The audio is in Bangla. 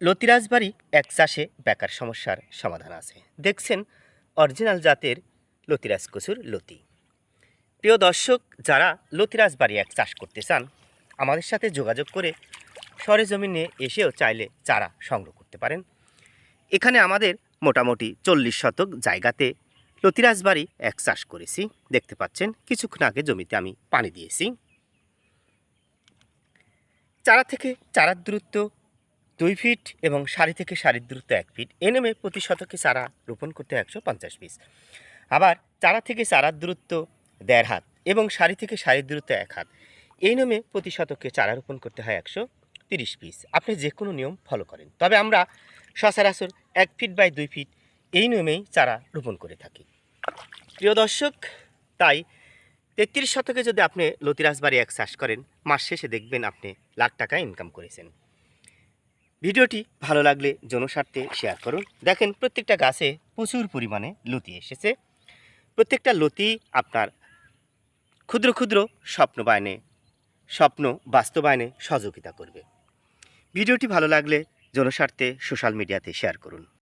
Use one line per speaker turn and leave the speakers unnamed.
লতিরাজবাড়ি এক চাষে বেকার সমস্যার সমাধান আছে। দেখছেন অরিজিনাল জাতের লতিরাজ কচুর লতি। প্রিয় দর্শক, যারা লতিরাজ বাড়ি এক চাষ করতে চান, আমাদের সাথে যোগাযোগ করে সরেজমিনে এসেও চাইলে চারা সংগ্রহ করতে পারেন। এখানে আমাদের মোটামুটি চল্লিশ শতক জায়গাতে লতিরাজ বাড়ি এক চাষ করেছি। দেখতে পাচ্ছেন, কিছুক্ষণ আগে জমিতে আমি পানি দিয়েছি। চারা থেকে চারার দূরত্ব দুই ফিট এবং সারি থেকে সারির দূরত্ব এক ফিট। এ নেমে প্রতি শতকে চারা রোপণ করতে একশো পঞ্চাশ পিস। আবার চারা থেকে চারার দূরত্ব দেড় হাত এবং সারি থেকে সারির দূরত্ব এক হাত। এই নিয়মে প্রতি শতকে চারা রোপণ করতে হয় একশো তিরিশ পিস। আপনি যে কোনো নিয়ম ফলো করেন। তবে আমরা সচরাচর এক ফিট বাই দুই ফিট এই নিয়মেই চারা রোপণ করে থাকি। প্রিয় দর্শক, তাই তেত্রিশ শতকে যদি আপনি লতিরাজ বাড়ি এক চাষ করেন, মাস শেষে দেখবেন আপনি লাখ টাকা ইনকাম করেছেন। ভিডিওটি ভালো লাগলে জনস্বার্থে শেয়ার করুন। দেখেন, প্রত্যেকটা গাছে প্রচুর পরিমাণে লতি এসেছে। প্রত্যেকটা লতি আপনার ক্ষুদ্র ক্ষুদ্র স্বপ্নবায়নে, স্বপ্ন বাস্তবায়নে সহযোগিতা করবে। ভিডিওটি ভালো লাগলে জনস্বার্থে সোশ্যাল মিডিয়াতে শেয়ার করুন।